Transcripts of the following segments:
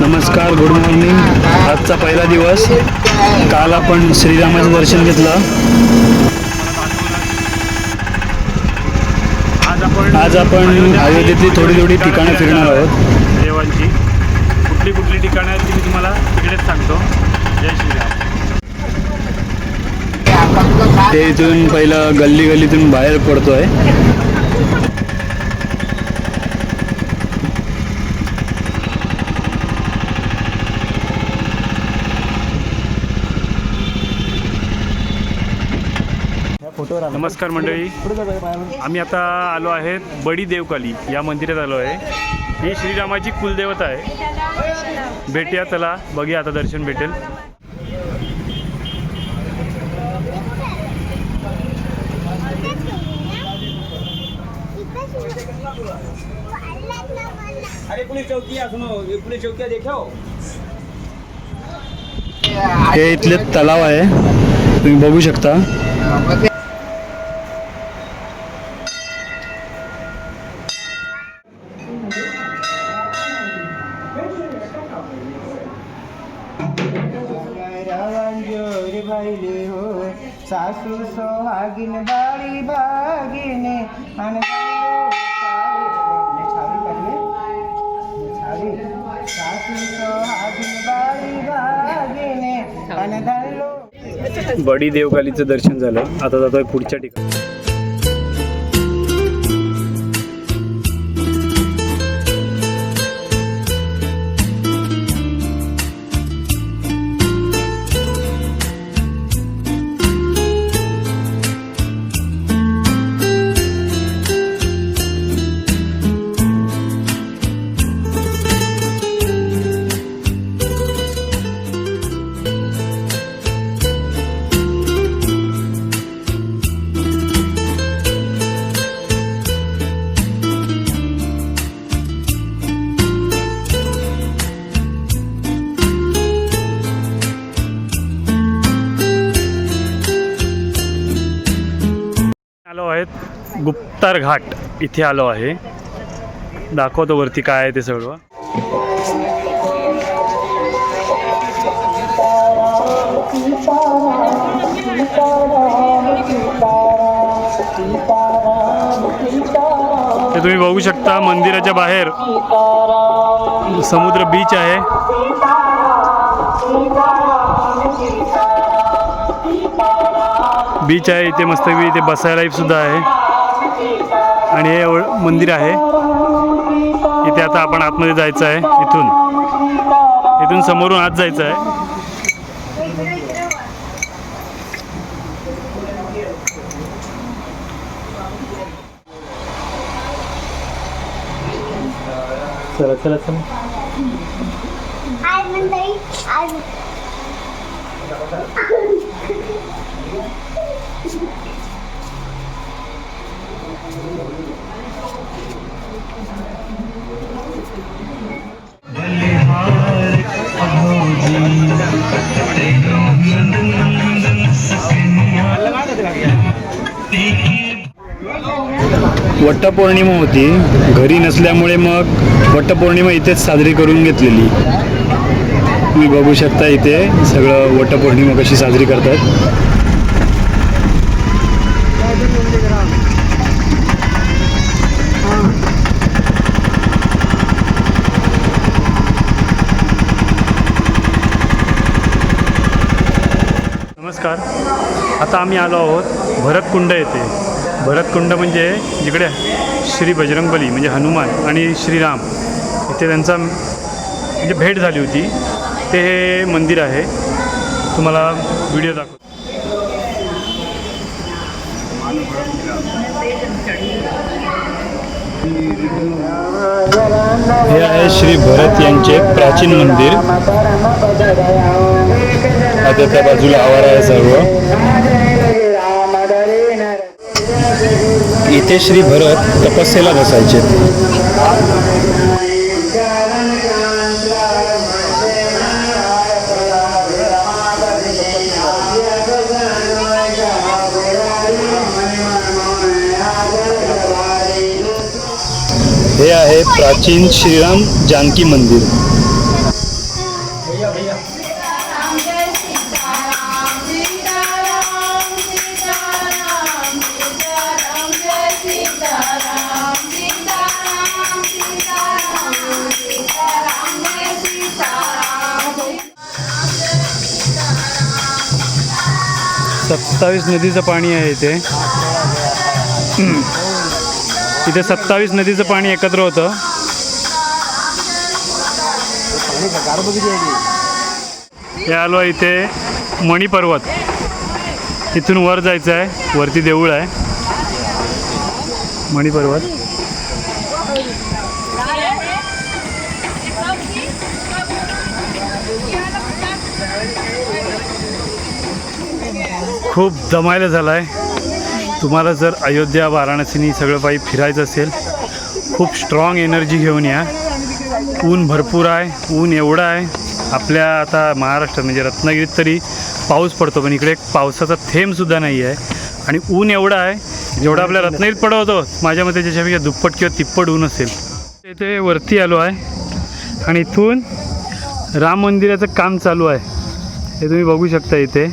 नमस्कार good morning आजचा पहिला दिवस. काल आपण श्रीरामाचं दर्शन घेतलं. आज आपण आज आपण अयोध्येतली थोडी थोडी ठिकाणं फिरणार आहोत. देवांची. कुठली कुठली ठिकाणं आहेत ती मी तुम्हाला तिकडेच सांगतो. जय श्रीराम. ते इथून पहिलं गल्ली गल्लीतून बाहेर पडतोय. नमस्कार मंडळी. आम्ही आता आलो आहेत बडी देवकाली या मंदिरात आलो आहे. ही श्रीरामाची कुलदेवता आहे. भेटूया त्याला बघूया आता दर्शन भेटेल. अरे पुलिस चौकी है सुनो. ये पुलिस चौकी देखो हे इथले तलाव आहे. तुम्ही बघू शकता. रावांजोर हो सासू सोहागिन बाळी भागिने आणि सासू बाळी आणि बडी देवकालीचं दर्शन झालं. आता जातोय पुढच्या ठिकाणी. आलो आहेत. गुप्तार घाट इथे आलो आहे. दाखवतो वरती काय आहे ते सगळं. ते तुम्ही बघू शकता मंदिराच्या बाहेर. समुद्र बीच आहे. बीच आहे इथे मस्तपैकी इथे बसायला सुद्धा आहे. आणि हे मंदिर आहे. इथे आता आपण आतमध्ये जायचं आहे इथून. इथून समोरून आत जायचं आहे. चला चला चला. आज वटपौर्णिमा होती. घरी नसल्यामुळे मग वटपौर्णिमा इथेच साजरी करून घेतलेली. तुम्ही बघू शकता इथे सगळं वटपौर्णिमा कशी साजरी करतात. नमस्कार. आता आम्ही आलो आहोत भरतकुंड येथे. भरतकुंड म्हणजे जिकडे श्री बजरंगबली म्हणजे हनुमान आणि श्रीराम इथे त्यांचा म्हणजे भेट झाली होती. ते हे मंदिर आहे. तुम्हाला व्हिडिओ दाखवतो हे आहे श्री भरत यांचे प्राचीन मंदिर. आता त्या बाजूला आवार आहे सर्व. इथे श्री भरत तपस्येला बसायचे. हे आहे प्राचीन श्रीराम जानकी मंदिर. सत्तावीस नदीचं पाणी आहे इथे. इथे सत्तावीस नदीचं पाणी एकत्र होतं. हे आलो इथे मणिपर्वत इथून वर जायचं आहे. वरती देऊळ आहे. मणिपर्वत खूप दमायला झाला आहे तुम्हाला जर अयोध्या वाराणसीनी सगळं काही फिरायचं असेल खूप स्ट्रॉंग एनर्जी घेऊन या. ऊन भरपूर आहे ऊन एवढं आहे. आपल्या आता महाराष्ट्रात म्हणजे रत्नागिरीत तरी पाऊस पडतो पण इकडे पावसाचा थेंबसुद्धा नाही आहे. आणि ऊन एवढं आहे जेवढं आपल्या रत्नागिरीत पडवतो माझ्या मते त्याच्यापेक्षा दुप्पट किंवा तिप्पट ऊन असेल. इथे वरती आलो आहे आणि इथून राम मंदिराचं काम चालू आहे. हे तुम्ही बघू शकता इथे.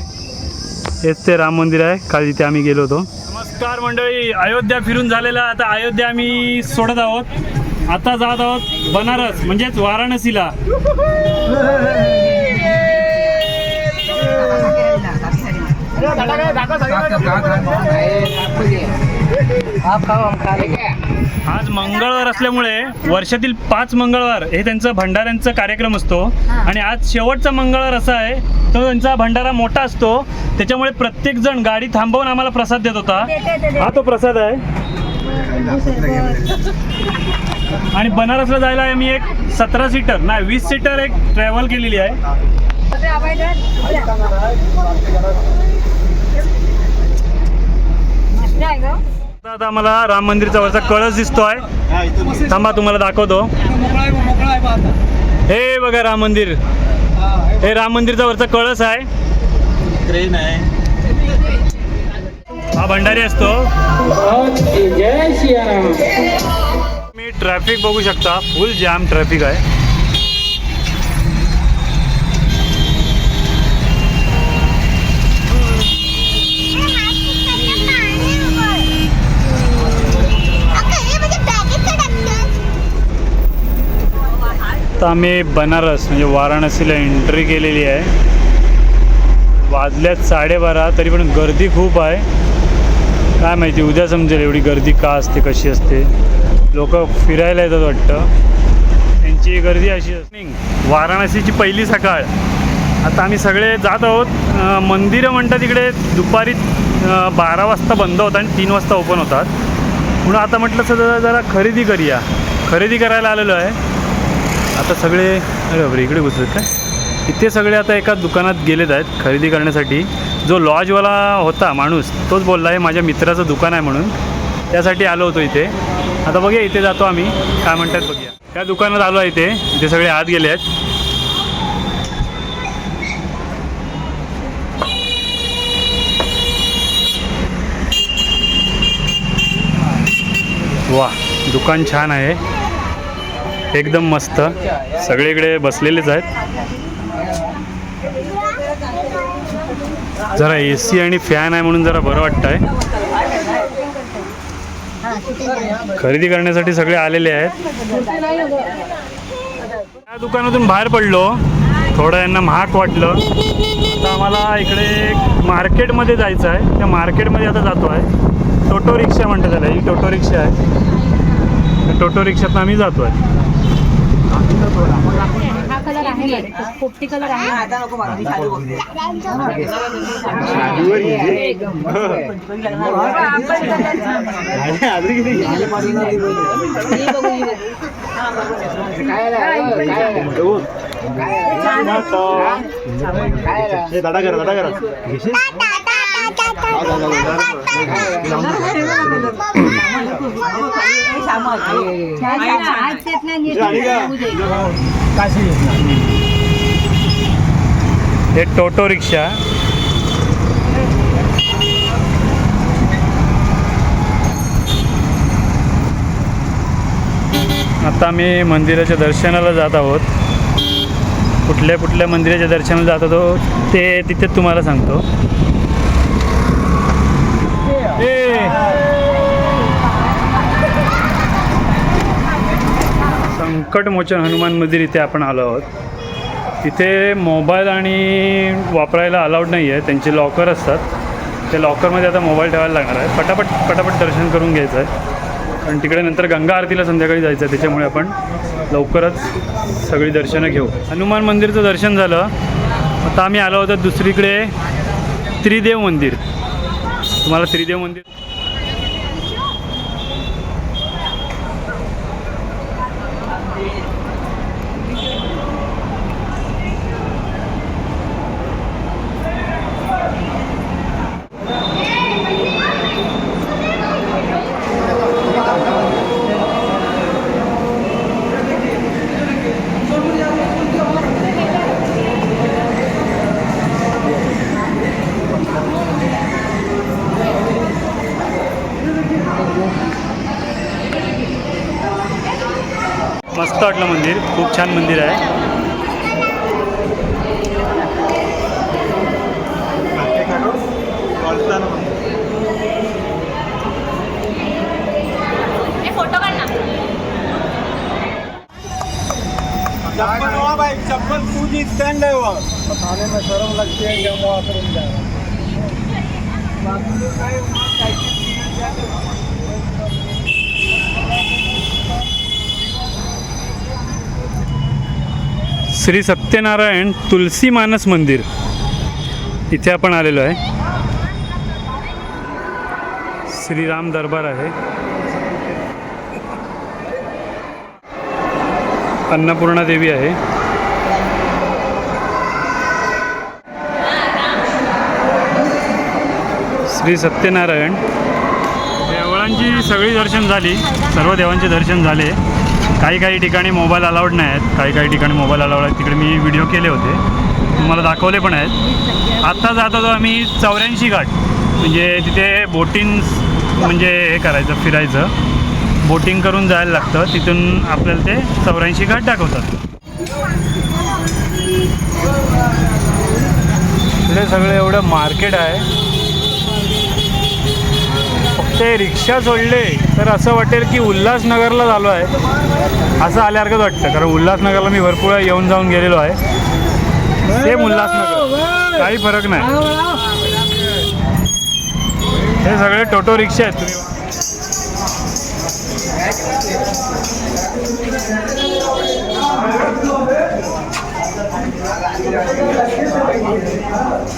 हेच ते राम मंदिर आहे. काल इथे आम्ही गेलो होतो. नमस्कार मंडळी अयोध्या फिरून झालेला आता अयोध्या आम्ही सोडत आहोत. आता जात आहोत बनारस म्हणजेच वाराणसीला. आज मंगळवार असल्यामुळे वर्षातील पाच मंगळवार हे त्यांचं भंडाऱ्यांचा कार्यक्रम असतो. आणि आज शेवटचा मंगळवार असा आहे तो त्यांचा भंडारा मोठा असतो. त्याच्यामुळे प्रत्येक जण गाडी थांबवून आम्हाला प्रसाद देत होता. हा तो प्रसाद आहे. आणि बनारसला जायला आम्ही एक सतरा सीटर नाही वीस सीटर एक ट्रॅव्हल केलेली आहे. आता आता आम्हाला राम मंदिरचा वरचा कळस दिसतोय. थांबा तुम्हाला दाखवतो. हे बघा राम मंदिर. हे राम मंदिरचा वरचा कळस आहे. ट्रेन आहे हा भंडारी असतो. मी ट्रॅफिक बघू शकता. फुल जाम ट्रॅफिक आहे. आता आम्ही बनारस म्हणजे वाराणसीला एंट्री केलेली आहे. वाजल्यात साडेबारा तरी पण गर्दी खूप आहे. काय माहिती उद्या समजेल एवढी गर्दी का असते कशी असते. लोक फिरायला येतात वाटतं. त्यांची गर्दी अशी असते. वाराणसीची पहिली सकाळ. आता आम्ही सगळे जात आहोत. मंदिरं म्हणतात तिकडे दुपारी बारा वाजता बंद होतात आणि तीन वाजता ओपन होतात. म्हणून आता म्हटलं सर जरा खरेदी करूया. खरेदी करायला आलेलो आहे. आता सगळे अरे बापरे इकडे घुसलेत काय? इथे सगळे आता एका दुकानात गेलेत आहेत खरेदी करण्यासाठी. जो लॉजवाला होता माणूस तोच बोलला आहे माझ्या मित्राचं दुकान आहे म्हणून. त्यासाठी आलो होतो इथे. आता बघूया इथे जातो आम्ही. काय म्हणतात बघूया. त्या दुकानात आलो आहे इथे. इथे सगळे आत गेले आहेत. वा दुकान छान आहे. एकदम मस्त. सगळीकडे बसलेलेच आहेत. जरा ए सी आणि फॅन आहे म्हणून जरा बरं वाटतं आहे खरेदी करण्यासाठी सगळे आलेले आहेत. त्या दुकानातून बाहेर पडलो. थोडं यांना महाग वाटलं. आता आम्हाला इकडे मार्केटमध्ये जायचं आहे. त्या मार्केटमध्ये आता जातो आहे. टोटो रिक्षा म्हणतात त्याला. ही टोटो रिक्षा आहे. त्या टोटो रिक्षातनं आम्ही जातो आहे. हा कलर आहे पोपटी कलर आहे आता नको मला मी खाली बघते हे टोटो रिक्षा. आता आम्ही मंदिराच्या दर्शनाला जात आहोत. कुठल्या कुठल्या मंदिराच्या दर्शनाला जात होतो ते तिथे तुम्हाला सांगतो ए! संकटमोचन हनुमान मंदिर इथे आपण आलो आहोत. इथे मोबाईल आणि वापरायला अलाउड नाही आहे त्यांचे लॉकर असतात. त्या लॉकरमध्ये आता मोबाईल ठेवायला लागणार आहे. पटापट पटापट दर्शन करून घ्यायचं आहे कारण तिकडे नंतर गंगा आरतीला संध्याकाळी जायचं आहे त्याच्यामुळे आपण लवकरच सगळी दर्शनं घेऊ. हनुमान मंदिरचं दर्शन झालं. आता आम्ही आलो होतो दुसरीकडे त्रिदेव मंदिर. तुम्हाला त्रिदेव मंदिर मस्त वाटलं मंदिर. खूप छान मंदिर आहे. चप्पल तू जी चप्पल तुझी स्टँड आहे वर खाने में शर्म लगती है जब वहाँ पर जाए श्री सत्यनारायण तुलसी मानस मंदिर. इथे आपण आलेलो आहे. श्रीराम दरबार आहे. अन्नपूर्णा देवी आहे. श्री सत्यनारायण. देवळांची सगळी दर्शन झाली. सर्व देवांचे दर्शन झाले. काही काही ठिकाणी मोबाईल अलाउड नाही आहेत. काही काही ठिकाणी मोबाईल अलाउड आहेत. तिकडे मी व्हिडिओ केले होते. तुम्हाला दाखवले पण आहेत. आत्ता जात होतो आम्ही चौऱ्याऐंशी घाट म्हणजे तिथे बोटिंग म्हणजे हे करायचं फिरायचं. बोटिंग करून जायला लागतं. तिथून आपल्याला ते चौऱ्याऐंशी घाट दाखवतात. इकडे सगळं एवढं मार्केट आहे. ते रिक्षा सोडले तर असं वाटेल की उल्हासनगरला झालो आहे. असं आल्यासारखंच वाटतं कारण उल्हासनगरला मी भरपूर वेळा येऊन जाऊन गेलेलो आहे. सेम उल्हासनगर. काही फरक नाही. हे सगळे टोटो रिक्षा आहेत. तुम्ही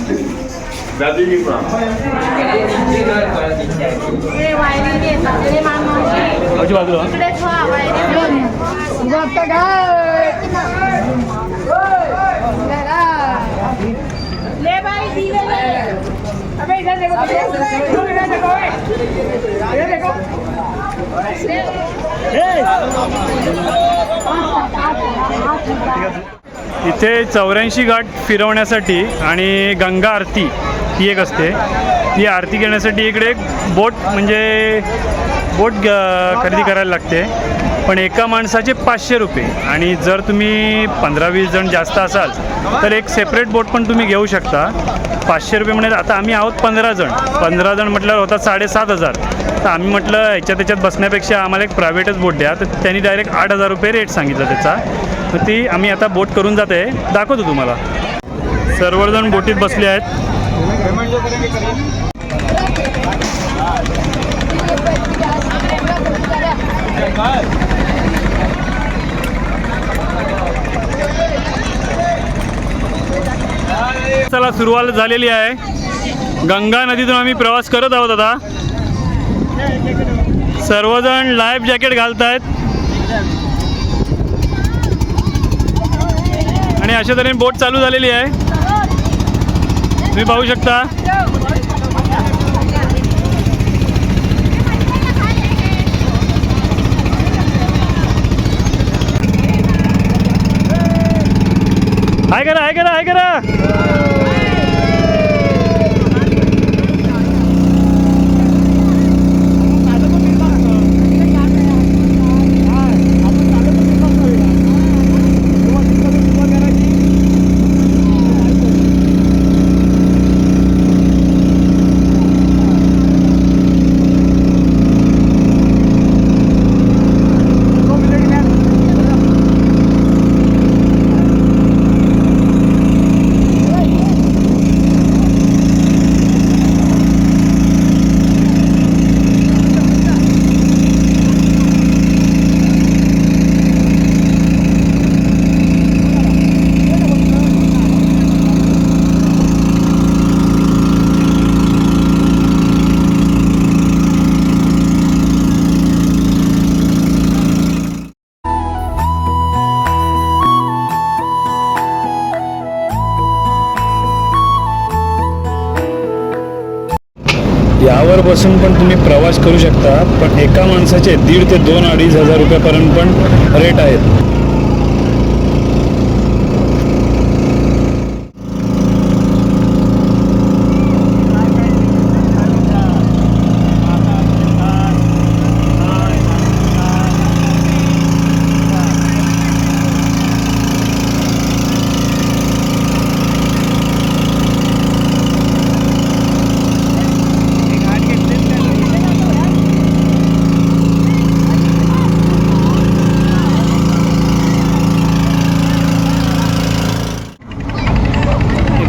Thank you. हे बाजूला इथे चौऱ्याऐंशी घाट फिरवण्यासाठी आणि गंगा आरती ती एक असते. ती आरती घेण्यासाठी इकडे एक बोट म्हणजे बोट ग- खरेदी करायला लागते. पण एका माणसाचे पाचशे रुपये. आणि जर तुम्ही पंधरा वीस जण जास्त असाल तर एक सेपरेट बोट पण तुम्ही घेऊ शकता. पाचशे रुपये म्हणजे आता आम्ही आहोत पंधरा जण. पंधरा जण म्हटल्यावर होतात साडेसात हजार. तर आम्ही म्हटलं याच्यात त्याच्यात बसण्यापेक्षा आम्हाला एक प्रायव्हेटच बोट द्या. तर त्यांनी डायरेक्ट आठ हजार रुपये रेट सांगितला त्याचा. तर ती आम्ही आता बोट करून जाते. दाखवतो तुम्हाला. सर्वजण बोटीत बसले आहेत. चला सुरुवात झालेली आहे. गंगा नदीतून आम्ही प्रवास करत आहोत आता. सर्वजण लाईफ जॅकेट घालतायत. आणि अशा तऱ्हेने बोट चालू झालेली आहे. तुम्ही पाहू शकता. आहे करा हाय करा हाय करा. यावर बसून पण तुम्ही प्रवास करू शकता पण एका माणसाचे दीड ते दोन अडीच हजार रुपयापर्यंत पण रेट आहेत.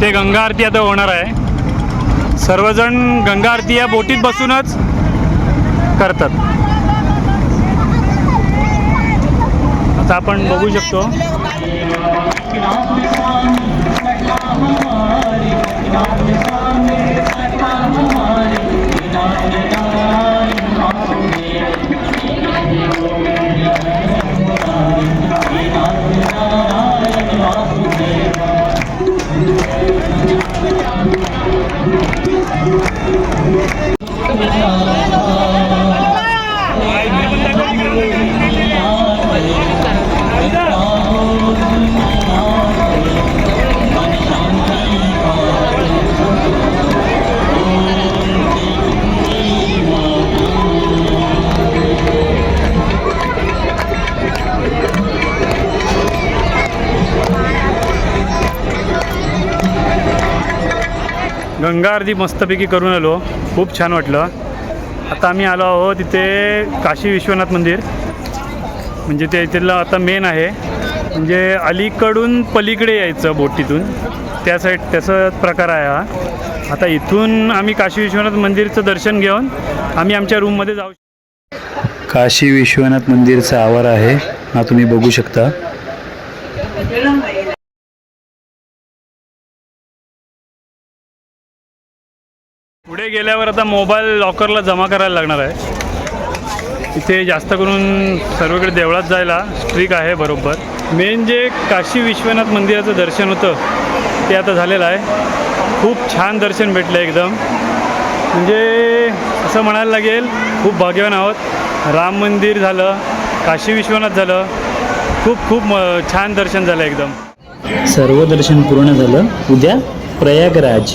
इथे गंगा आरती आता होणार आहे. सर्वजण गंगा आरती या बोटीत बसूनच करतात. आता आपण बघू शकतो. गंगा आरती मस्तपैकी करून आलो. खूप छान वाटलं. आता आम्ही आलो आहोत तिथे काशी विश्वनाथ मंदिर. म्हणजे ते इथलं आता मेन आहे. म्हणजे अलीकडून पलीकडे यायचं बोटीतून. त्या साईड त्याचा प्रकार आहे हा. आता इथून आम्ही काशी विश्वनाथ मंदिरचं दर्शन घेऊन आम्ही आमच्या रूममध्ये जाऊ. काशी विश्वनाथ मंदिरचा आवार आहे. हा तुम्ही बघू शकता. पुढे गेल्यावर आता मोबाईल लॉकरला जमा करायला लागणार आहे. इथे जास्त करून सर्वकडे देवळात जायला स्ट्रिक आहे बरोबर. मेन जे काशी विश्वनाथ मंदिराचं दर्शन होतं ते आता झालेलं आहे. खूप छान दर्शन भेटलं एकदम. म्हणजे असं म्हणायला लागेल खूप भाग्यवान आहोत. राम मंदिर झालं काशी विश्वनाथ झालं. खूप खूप म- छान दर्शन झालं एकदम. सर्व दर्शन पूर्ण झालं. उद्या प्रयागराज.